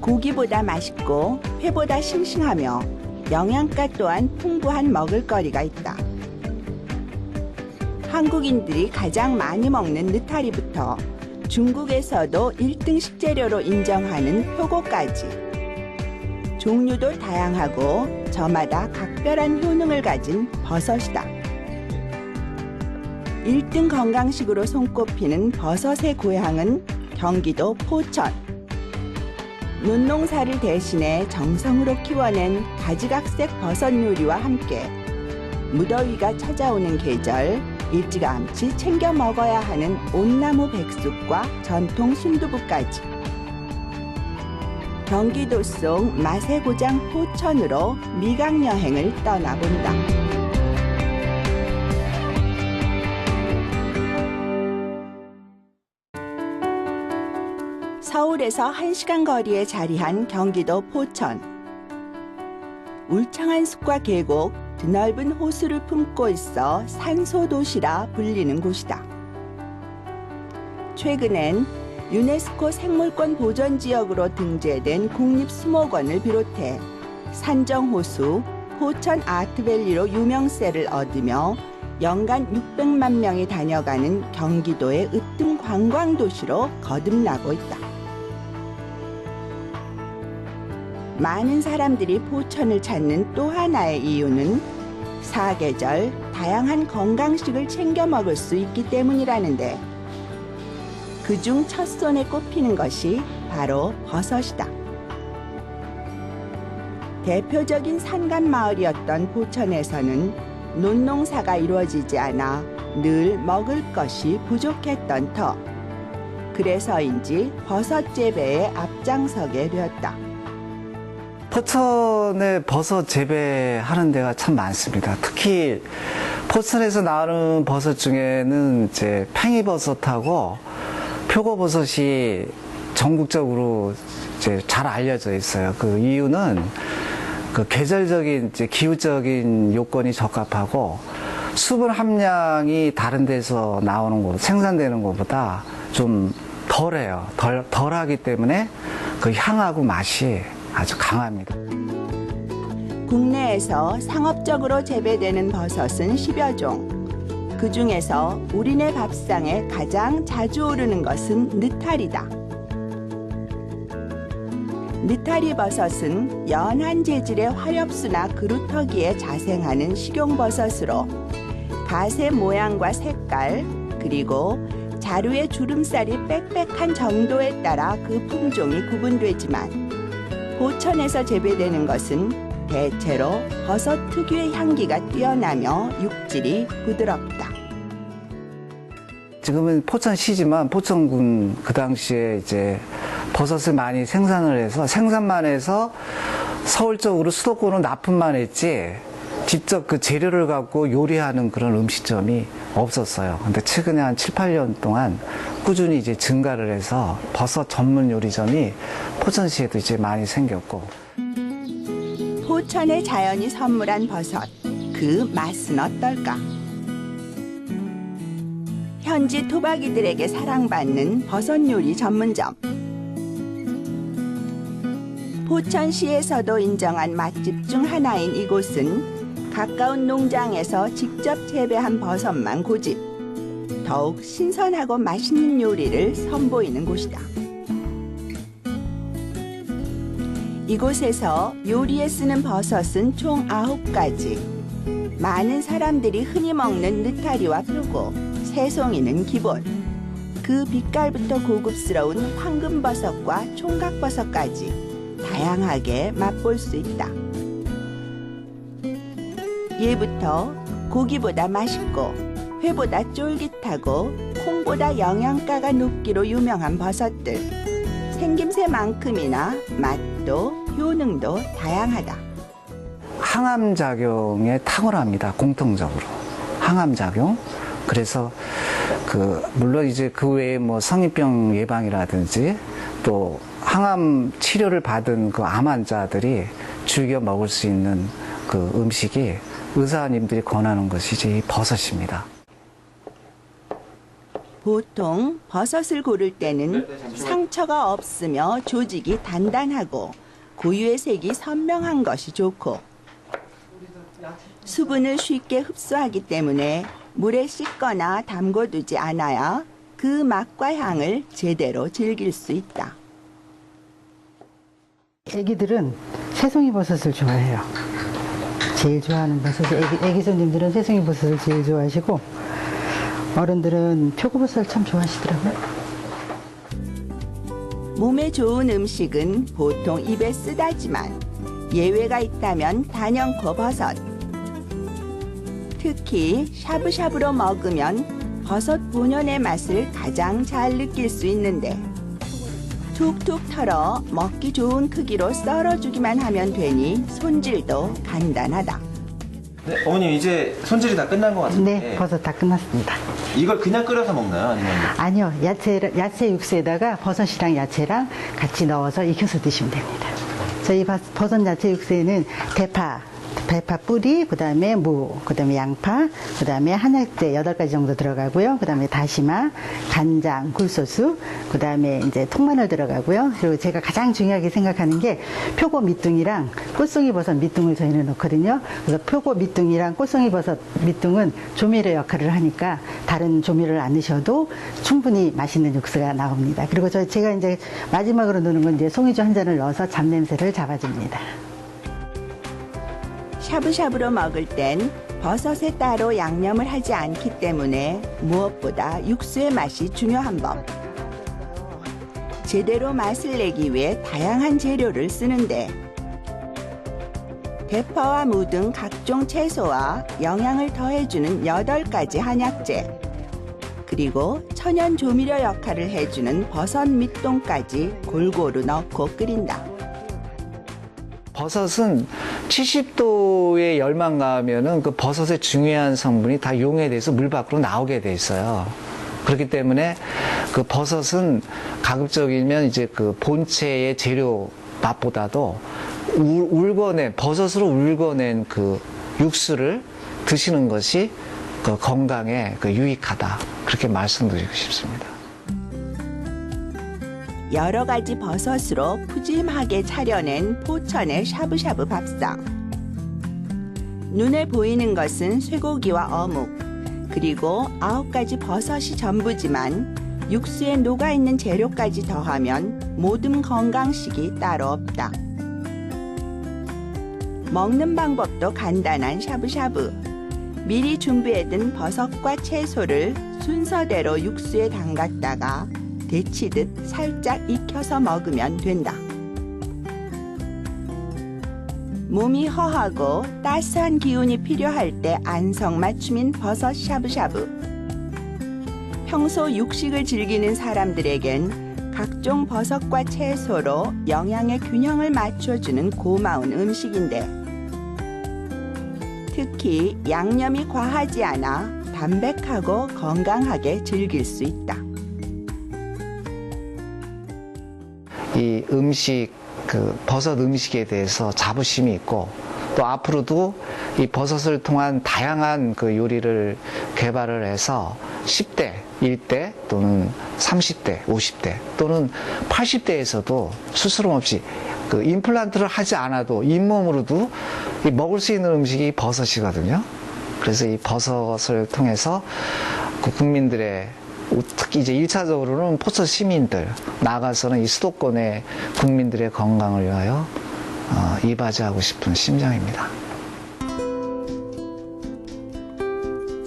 고기보다 맛있고 회보다 싱싱하며 영양가 또한 풍부한 먹을거리가 있다. 한국인들이 가장 많이 먹는 느타리부터 중국에서도 1등 식재료로 인정하는 표고까지 종류도 다양하고 저마다 각별한 효능을 가진 버섯이다. 1등 건강식으로 손꼽히는 버섯의 고향은 경기도 포천. 논농사를 대신해 정성으로 키워낸 가지각색 버섯 요리와 함께 무더위가 찾아오는 계절 일찌감치 챙겨 먹어야 하는 온나무 백숙과 전통 순두부까지 경기도 속 맛의 고장 포천으로 미각 여행을 떠나본다. 서울에서 1시간 거리에 자리한 경기도 포천. 울창한 숲과 계곡, 드넓은 호수를 품고 있어 산소도시라 불리는 곳이다. 최근엔 유네스코 생물권 보전지역으로 등재된 국립수목원을 비롯해 산정호수, 포천 아트밸리로 유명세를 얻으며 연간 600만 명이 다녀가는 경기도의 으뜸 관광도시로 거듭나고 있다. 많은 사람들이 포천을 찾는 또 하나의 이유는 사계절 다양한 건강식을 챙겨 먹을 수 있기 때문이라는데 그중 첫손에 꼽히는 것이 바로 버섯이다. 대표적인 산간 마을이었던 포천에서는 논농사가 이루어지지 않아 늘 먹을 것이 부족했던 터. 그래서인지 버섯 재배에 앞장서게 되었다. 포천에 버섯 재배하는 데가 참 많습니다. 특히 포천에서 나오는 버섯 중에는 이제 팽이버섯하고 표고버섯이 전국적으로 이제 잘 알려져 있어요. 그 이유는 그 계절적인 이제 기후적인 요건이 적합하고 수분 함량이 다른 데서 나오는 것, 생산되는 것보다 좀 덜해요. 덜, 덜하기 때문에 그 향하고 맛이 아주 강합니다. 국내에서 상업적으로 재배되는 버섯은 10여 종. 그 중에서 우리네 밥상에 가장 자주 오르는 것은 느타리다. 느타리 버섯은 연한 재질의 화엽수나 그루터기에 자생하는 식용버섯으로 가세 모양과 색깔 그리고 자루의 주름살이 빽빽한 정도에 따라 그 품종이 구분되지만 포천에서 재배되는 것은 대체로 버섯 특유의 향기가 뛰어나며 육질이 부드럽다. 지금은 포천시지만 포천군 그 당시에 이제 버섯을 많이 생산을 해서 생산만 해서 서울 쪽으로 수도권으로 납품만 했지 직접 그 재료를 갖고 요리하는 그런 음식점이 없었어요. 근데 최근에 한 7, 8년 동안 꾸준히 이제 증가를 해서 버섯 전문 요리점이 포천시에도 이제 많이 생겼고 포천의 자연이 선물한 버섯 그 맛은 어떨까? 현지 토박이들에게 사랑받는 버섯 요리 전문점. 포천시에서도 인정한 맛집 중 하나인 이곳은 가까운 농장에서 직접 재배한 버섯만 고집. 더욱 신선하고 맛있는 요리를 선보이는 곳이다. 이곳에서 요리에 쓰는 버섯은 총 아홉 가지. 많은 사람들이 흔히 먹는 느타리와 표고, 새송이는 기본. 그 빛깔부터 고급스러운 황금버섯과 총각버섯까지 다양하게 맛볼 수 있다. 예부터 고기보다 맛있고 회보다 쫄깃하고 콩보다 영양가가 높기로 유명한 버섯들. 생김새만큼이나 맛도 효능도 다양하다. 항암 작용에 탁월합니다. 공통적으로 항암 작용. 그래서 그 물론 이제 그 외에 뭐 성인병 예방이라든지 또 항암 치료를 받은 그 암 환자들이 즐겨 먹을 수 있는 그 음식이 의사님들이 권하는 것이 이제 이 버섯입니다. 보통 버섯을 고를 때는 상처가 없으며 조직이 단단하고 고유의 색이 선명한 것이 좋고 수분을 쉽게 흡수하기 때문에 물에 씻거나 담궈두지 않아야 그 맛과 향을 제대로 즐길 수 있다. 애기들은 새송이 버섯을 좋아해요. 제일 좋아하는 버섯이 애기, 애기 손님들은 새송이 버섯을 제일 좋아하시고 어른들은 표고버섯을 참 좋아하시더라고요. 몸에 좋은 음식은 보통 입에 쓰다지만 예외가 있다면 단연코 버섯. 특히 샤브샤브로 먹으면 버섯 본연의 맛을 가장 잘 느낄 수 있는데 툭툭 털어 먹기 좋은 크기로 썰어주기만 하면 되니 손질도 간단하다. 네, 어머님 이제 손질이 다 끝난 것 같은데 네, 버섯 다 끝났습니다. 이걸 그냥 끓여서 먹나요? 아니면 아니요, 야채, 야채 육수에다가 버섯이랑 야채랑 같이 넣어서 익혀서 드시면 됩니다. 저희 버- 버섯 야채 육수에는 대파, 대파 뿌리, 그 다음에 무, 그 다음에 양파, 그 다음에 한약재 여덟 가지 정도 들어가고요. 그 다음에 다시마, 간장, 굴소스, 그 다음에 이제 통마늘 들어가고요. 그리고 제가 가장 중요하게 생각하는 게 표고 밑둥이랑 꽃송이 버섯 밑둥을 저희는 넣거든요. 그래서 표고 밑둥이랑 꽃송이 버섯 밑둥은 조미료 역할을 하니까 다른 조미료를 안 넣으셔도 충분히 맛있는 육수가 나옵니다. 그리고 저 제가 이제 마지막으로 넣는 건 이제 송이주 한 잔을 넣어서 잡냄새를 잡아줍니다. 샤브샤브로 먹을 땐 버섯에 따로 양념을 하지 않기 때문에 무엇보다 육수의 맛이 중요한 법. 제대로 맛을 내기 위해 다양한 재료를 쓰는데 대파와 무 등 각종 채소와 영양을 더해주는 8가지 한약재 그리고 천연 조미료 역할을 해주는 버섯 밑동까지 골고루 넣고 끓인다. 버섯은 70도의 열만 가하면은 그 버섯의 중요한 성분이 다 용해돼서 물 밖으로 나오게 돼 있어요. 그렇기 때문에 그 버섯은 가급적이면 이제 그 본체의 재료 맛보다도 울, 울거낸 버섯으로 울거낸 그 육수를 드시는 것이 그 건강에 그 유익하다 그렇게 말씀드리고 싶습니다. 여러 가지 버섯으로 푸짐하게 차려낸 포천의 샤브샤브 밥상. 눈에 보이는 것은 쇠고기와 어묵, 그리고 아홉 가지 버섯이 전부지만 육수에 녹아있는 재료까지 더하면 모든 건강식이 따로 없다. 먹는 방법도 간단한 샤브샤브. 미리 준비해둔 버섯과 채소를 순서대로 육수에 담갔다가 데치듯 살짝 익혀서 먹으면 된다. 몸이 허하고 따스한 기운이 필요할 때 안성맞춤인 버섯 샤브샤브. 평소 육식을 즐기는 사람들에겐 각종 버섯과 채소로 영양의 균형을 맞춰주는 고마운 음식인데 특히 양념이 과하지 않아 담백하고 건강하게 즐길 수 있다. 이 음식 그 버섯 음식에 대해서 자부심이 있고 또 앞으로도 이 버섯을 통한 다양한 그 요리를 개발을 해서 10대, 1대 또는 30대, 50대 또는 80대에서도 스스럼 없이 그 임플란트를 하지 않아도 잇몸으로도 이 먹을 수 있는 음식이 버섯이거든요. 그래서 이 버섯을 통해서 그 국민들의 특히 이제 1차적으로는 포천 시민들, 나아가서는 이 수도권의 국민들의 건강을 위하여 어, 이바지하고 싶은 심정입니다.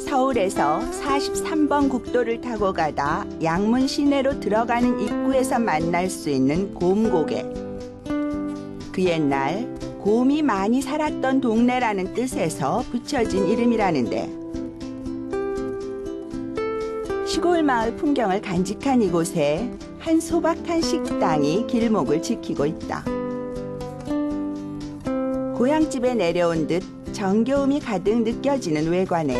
서울에서 43번 국도를 타고 가다 양문 시내로 들어가는 입구에서 만날 수 있는 곰고개. 그 옛날 곰이 많이 살았던 동네라는 뜻에서 붙여진 이름이라는데 시골 마을 풍경을 간직한 이곳에 한 소박한 식당이 길목을 지키고 있다. 고향집에 내려온 듯 정겨움이 가득 느껴지는 외관에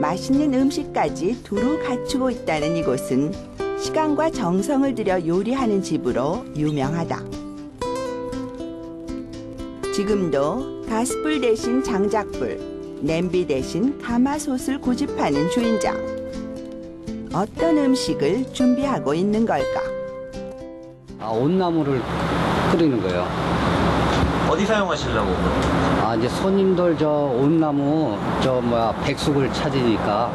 맛있는 음식까지 두루 갖추고 있다는 이곳은 시간과 정성을 들여 요리하는 집으로 유명하다. 지금도 가스불 대신 장작불, 냄비 대신 가마솥을 고집하는 주인장. 어떤 음식을 준비하고 있는 걸까? 아, 온나무를 끓이는 거예요. 어디 사용하시려고? 아, 이제 손님들 저 온나무 저 뭐야 백숙을 찾으니까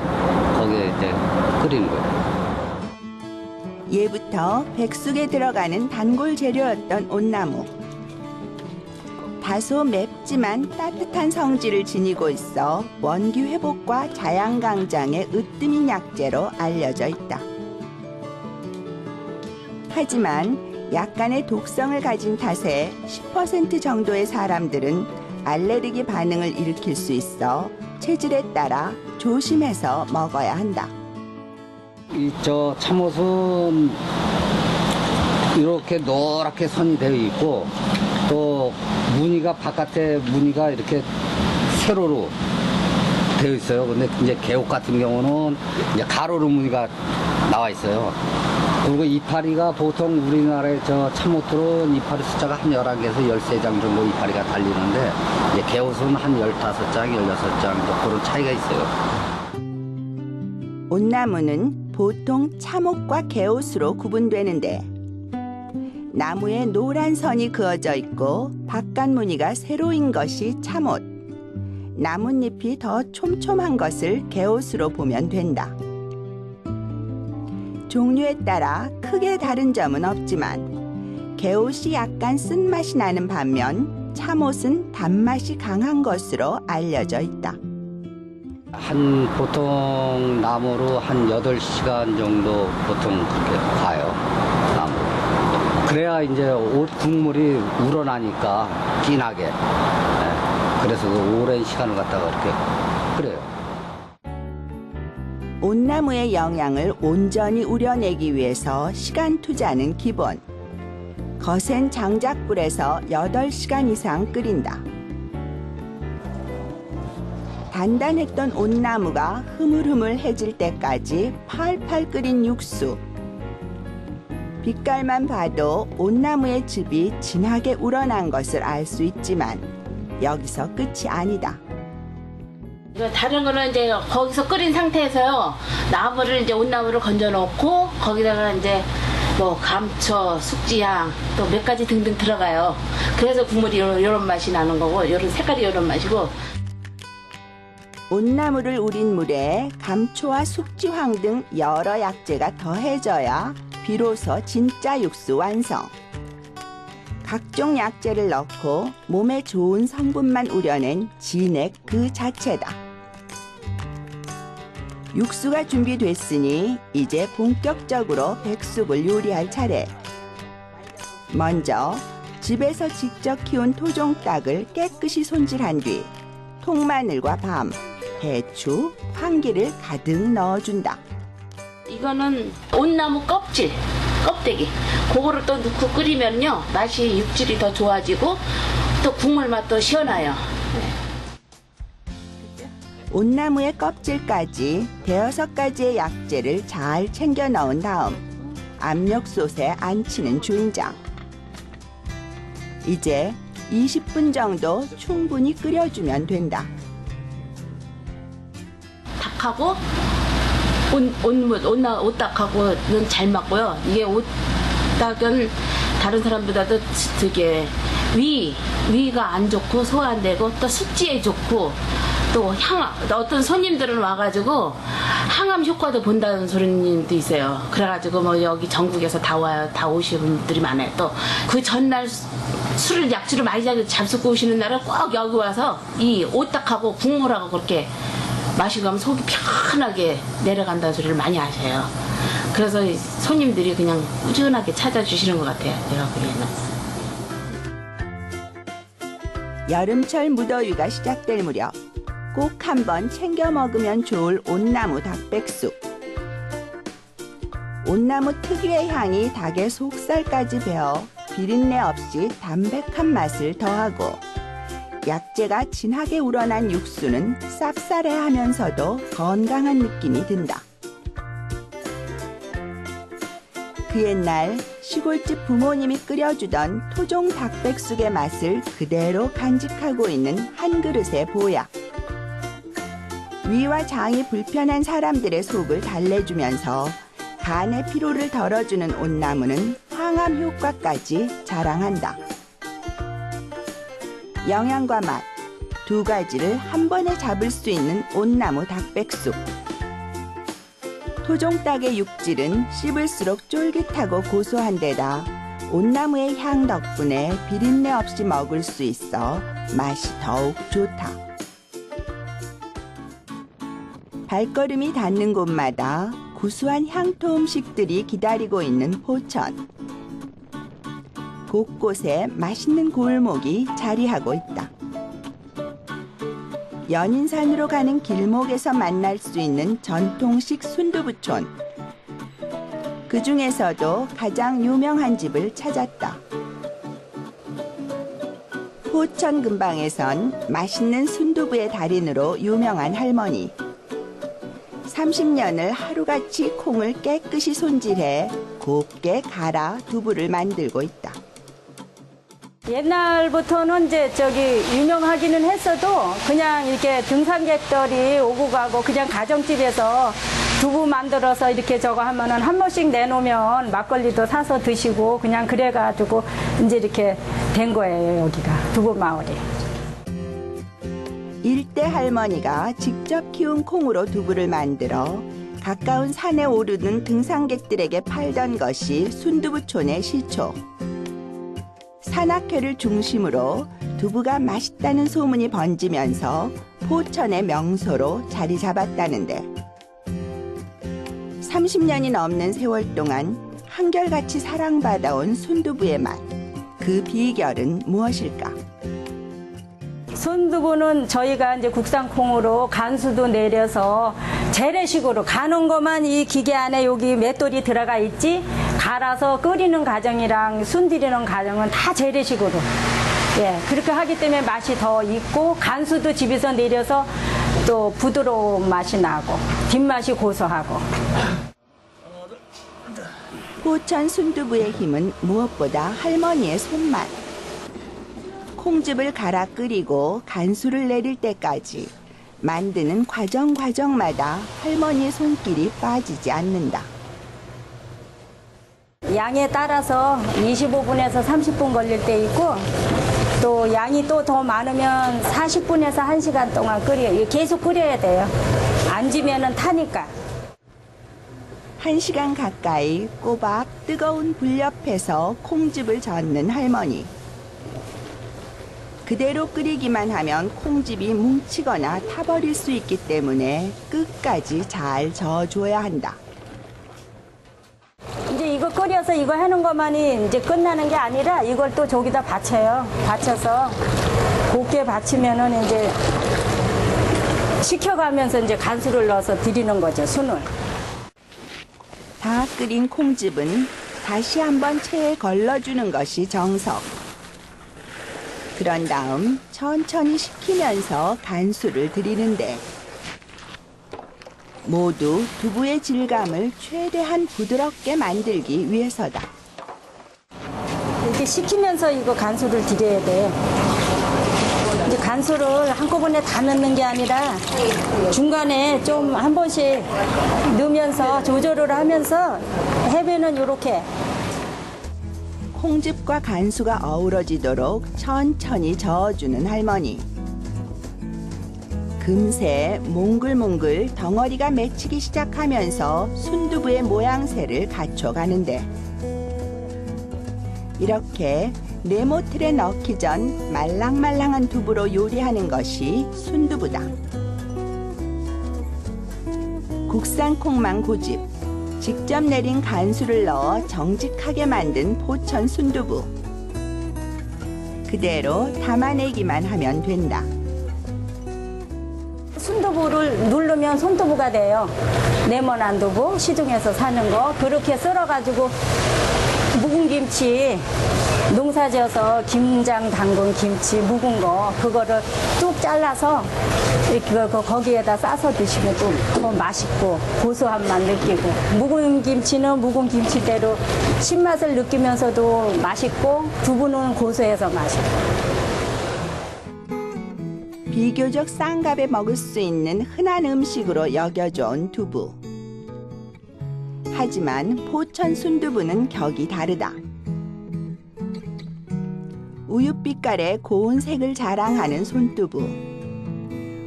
거기에 이제 끓이는 거예요. 예부터 백숙에 들어가는 단골 재료였던 온나무. 다소 맵지만 따뜻한 성질을 지니고 있어 원기 회복과 자양 강장의 으뜸인 약재로 알려져 있다. 하지만 약간의 독성을 가진 탓에 10% 정도의 사람들은 알레르기 반응을 일으킬 수 있어 체질에 따라 조심해서 먹어야 한다. 이 저 참옷은 이렇게 노랗게 선이 되어 있고 또 무늬가 바깥에 무늬가 이렇게 세로로 되어 있어요. 근데 이제 개옥 같은 경우는 이제 가로로 무늬가 나와 있어요. 그리고 이파리가 보통 우리나라의 저 참옷들은 이파리 숫자가 한 11개에서 13장 정도 이파리가 달리는데 이제 개옷은 한 15장, 16장 그런 차이가 있어요. 온나무는 보통 참옷과 개옷으로 구분되는데 나무에 노란 선이 그어져 있고 바깥 무늬가 세로인 것이 참옷, 나뭇잎이 더 촘촘한 것을 개옷으로 보면 된다. 종류에 따라 크게 다른 점은 없지만 개옷이 약간 쓴맛이 나는 반면 참옷은 단맛이 강한 것으로 알려져 있다. 한 보통 나무로 한 8시간 정도 보통 그렇게 가요. 그래야 이제 옷 국물이 우러나니까 진하게. 예. 그래서 그 오랜 시간을 갖다가 이렇게 끓여요. 온나무의 영양을 온전히 우려내기 위해서 시간 투자는 기본. 거센 장작불에서 8시간 이상 끓인다. 단단했던 온나무가 흐물흐물해질 때까지 팔팔 끓인 육수. 빛깔만 봐도 온나무의 즙이 진하게 우러난 것을 알 수 있지만 여기서 끝이 아니다. 다른 거는 이제 거기서 끓인 상태에서요 나무를 이제 온나무를 건져 놓고 거기다가 이제 뭐 감초, 숙지향 또 몇 가지 등등 들어가요. 그래서 국물이 요런 맛이 나는 거고 요런 색깔이 요런 맛이고 온나무를 우린 물에 감초와 숙지황 등 여러 약재가 더해져야 비로소 진짜 육수 완성. 각종 약재를 넣고 몸에 좋은 성분만 우려낸 진액 그 자체다. 육수가 준비됐으니 이제 본격적으로 백숙을 요리할 차례. 먼저 집에서 직접 키운 토종닭을 깨끗이 손질한 뒤 통마늘과 밤, 배추, 황기를 가득 넣어준다. 이거는 온나무 껍질, 껍데기 그거를 또 넣고 끓이면요 맛이 육질이 더 좋아지고 또 국물 맛도 시원해요. 온나무의 껍질까지 대여섯 가지의 약재를 잘 챙겨 넣은 다음 압력솥에 안치는 주인장. 이제 20분 정도 충분히 끓여주면 된다. 닭하고 온, 온물, 온나, 옷닭하고는 잘 맞고요. 이게 옷닭은 다른 사람보다도 되게 위, 위가 안 좋고 소화 안 되고 또 숙지에 좋고 또 향, 어떤 손님들은 와가지고 항암 효과도 본다는 손님도 있어요. 그래가지고 뭐 여기 전국에서 다 와요. 다 오시는 분들이 많아요. 또 그 전날 수- 술을 약주를 많이 잡수고 오시는 날은 꼭 여기 와서 이 옷닭하고 국물하고 그렇게 마시고 하면 속이 편하게 내려간다는 소리를 많이 하셔요. 그래서 이 손님들이 그냥 꾸준하게 찾아주시는 것 같아요. 제가 보기에는. 여름철 무더위가 시작될 무렵 꼭 한번 챙겨 먹으면 좋을 온나무 닭백숙. 온나무 특유의 향이 닭의 속살까지 배어 비린내 없이 담백한 맛을 더하고 약재가 진하게 우러난 육수는 쌉싸래하면서도 건강한 느낌이 든다. 그 옛날 시골집 부모님이 끓여주던 토종 닭백숙의 맛을 그대로 간직하고 있는 한 그릇의 보약. 위와 장이 불편한 사람들의 속을 달래주면서 간의 피로를 덜어주는 온나무는 항암 효과까지 자랑한다. 영양과 맛 두 가지를 한 번에 잡을 수 있는 온나무 닭백숙. 토종닭의 육질은 씹을수록 쫄깃하고 고소한 데다 온나무의 향 덕분에 비린내 없이 먹을 수 있어 맛이 더욱 좋다. 발걸음이 닿는 곳마다 구수한 향토 음식들이 기다리고 있는 포천. 곳곳에 맛있는 골목이 자리하고 있다. 연인산으로 가는 길목에서 만날 수 있는 전통식 순두부촌. 그 중에서도 가장 유명한 집을 찾았다. 포천 근방에선 맛있는 순두부의 달인으로 유명한 할머니. 30년을 하루같이 콩을 깨끗이 손질해 곱게 갈아 두부를 만들고 있다. 옛날부터는 이제 저기 유명하기는 했어도 그냥 이렇게 등산객들이 오고 가고 그냥 가정집에서 두부 만들어서 이렇게 저거 하면은 한 번씩 내놓으면 막걸리도 사서 드시고 그냥 그래가지고 이제 이렇게 된 거예요 여기가 두부 마을이. 일대 할머니가 직접 키운 콩으로 두부를 만들어 가까운 산에 오르는 등산객들에게 팔던 것이 순두부촌의 시초. 산악회를 중심으로 두부가 맛있다는 소문이 번지면서 포천의 명소로 자리 잡았다는데 30년이 넘는 세월 동안 한결같이 사랑받아온 순두부의 맛. 그 비결은 무엇일까? 순두부는 저희가 이제 국산 콩으로 간수도 내려서 재래식으로 가는 것만 이 기계 안에 여기 맷돌이 들어가 있지 갈아서 끓이는 과정이랑 순들이는 과정은 다 재래식으로 예 그렇게 하기 때문에 맛이 더 있고 간수도 집에서 내려서 또 부드러운 맛이 나고 뒷맛이 고소하고 포천 순두부의 힘은 무엇보다 할머니의 손맛. 콩즙을 갈아 끓이고 간수를 내릴 때까지 만드는 과정 과정마다 할머니의 손길이 빠지지 않는다. 양에 따라서 25분에서 30분 걸릴 때 있고 또 양이 또 더 많으면 40분에서 1시간 동안 끓여요. 계속 끓여야 돼요. 안 지면은 타니까. 한 시간 가까이 꼬박 뜨거운 불 옆에서 콩즙을 젓는 할머니. 그대로 끓이기만 하면 콩즙이 뭉치거나 타버릴 수 있기 때문에 끝까지 잘 저어줘야 한다. 끓여서 이거 하는 것만이 이제 끝나는 게 아니라 이걸 또 저기다 받쳐요. 받쳐서 곱게 받치면은 이제 식혀가면서 이제 간수를 넣어서 드리는 거죠, 순을. 다 끓인 콩즙은 다시 한번 체에 걸러주는 것이 정석. 그런 다음 천천히 식히면서 간수를 드리는데 모두 두부의 질감을 최대한 부드럽게 만들기 위해서다. 이렇게 식히면서 이거 간수를 드려야 돼. 이제 간수를 한꺼번에 다 넣는 게 아니라 중간에 좀 한 번씩 넣으면서 조절을 하면서 해면은 이렇게 콩즙과 간수가 어우러지도록 천천히 저어주는 할머니. 금세 몽글몽글 덩어리가 맺히기 시작하면서 순두부의 모양새를 갖춰가는데 이렇게 네모틀에 넣기 전 말랑말랑한 두부로 요리하는 것이 순두부다. 국산 콩만 고집, 직접 내린 간수를 넣어 정직하게 만든 포천 순두부. 그대로 담아내기만 하면 된다. 순두부를 누르면 손두부가 돼요. 네모난 두부 시중에서 사는 거. 그렇게 썰어가지고 묵은 김치 농사지어서 김장 담근 김치 묵은 거. 그거를 쭉 잘라서 이렇게 그 거기에다 싸서 드시면 또더 맛있고 고소한 맛 느끼고. 묵은 김치는 묵은 김치대로 신맛을 느끼면서도 맛있고 두부는 고소해서 맛있고 비교적 싼 값에 먹을 수 있는 흔한 음식으로 여겨져 온 두부. 하지만 포천 순두부는 격이 다르다. 우윳빛깔의 고운 색을 자랑하는 손두부.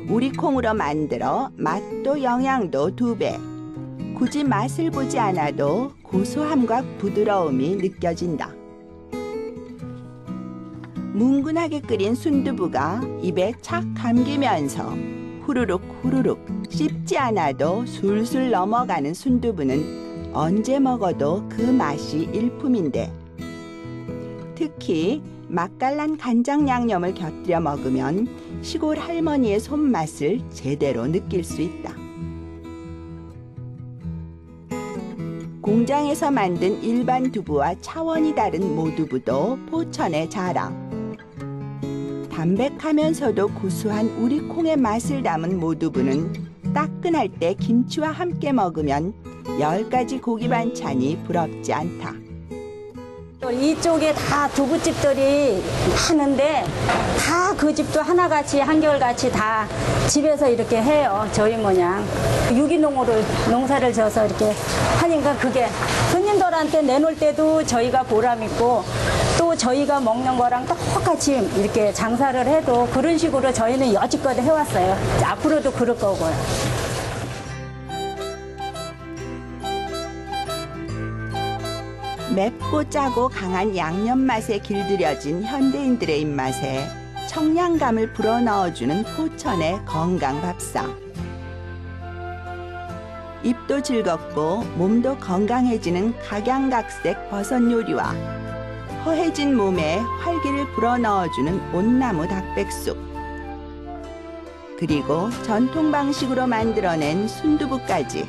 우리 콩으로 만들어 맛도 영양도 두 배. 굳이 맛을 보지 않아도 고소함과 부드러움이 느껴진다. 뭉근하게 끓인 순두부가 입에 착 감기면서 후루룩 후루룩 씹지 않아도 술술 넘어가는 순두부는 언제 먹어도 그 맛이 일품인데 특히 맛깔난 간장 양념을 곁들여 먹으면 시골 할머니의 손맛을 제대로 느낄 수 있다. 공장에서 만든 일반 두부와 차원이 다른 모두부도 포천의 자랑. 담백하면서도 구수한 우리 콩의 맛을 담은 모두부는 따끈할 때 김치와 함께 먹으면 열 가지 고기 반찬이 부럽지 않다. 이쪽에 다 두부집들이 많은데 다 그 집도 하나같이 한결같이 다 집에서 이렇게 해요. 저희 모양 유기농으로 농사를 져서 이렇게 하니까 그게 손님들한테 내놓을 때도 저희가 보람 있고 또 저희가 먹는 거랑 똑같이 이렇게 장사를 해도 그런 식으로 저희는 여지껏 해왔어요. 앞으로도 그럴 거고요. 맵고 짜고 강한 양념 맛에 길들여진 현대인들의 입맛에 청량감을 불어넣어주는 포천의 건강 밥상. 입도 즐겁고 몸도 건강해지는 각양각색 버섯 요리와 허해진 몸에 활기를 불어넣어주는 온나무 닭백숙. 그리고 전통 방식으로 만들어낸 순두부까지.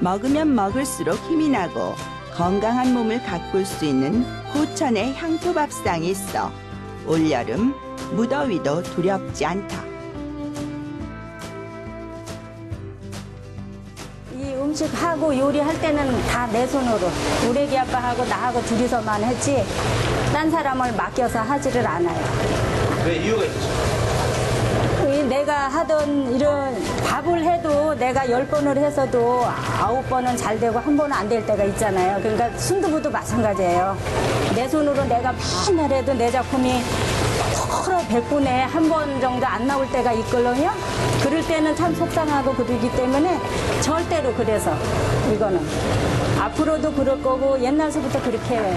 먹으면 먹을수록 힘이 나고 건강한 몸을 가꿀 수 있는 포천의 향토밥상이 있어 올여름 무더위도 두렵지 않다. 음식하고 요리할 때는 다 내 손으로 우리 애기 아빠하고 나하고 둘이서만 했지 딴 사람을 맡겨서 하지를 않아요. 왜 이유가 있으실까요? 이 내가 하던 이런 밥을 해도 내가 열 번을 해서도 아홉 번은 잘 되고 한 번은 안 될 때가 있잖아요. 그러니까 순두부도 마찬가지예요. 내 손으로 내가 맨날 해도 내 작품이 100분에 한 번 정도 안 나올 때가 있거든요. 그럴 때는 참 속상하고 그러기 때문에 절대로 그래서 이거는 앞으로도 그럴 거고 옛날서부터 그렇게.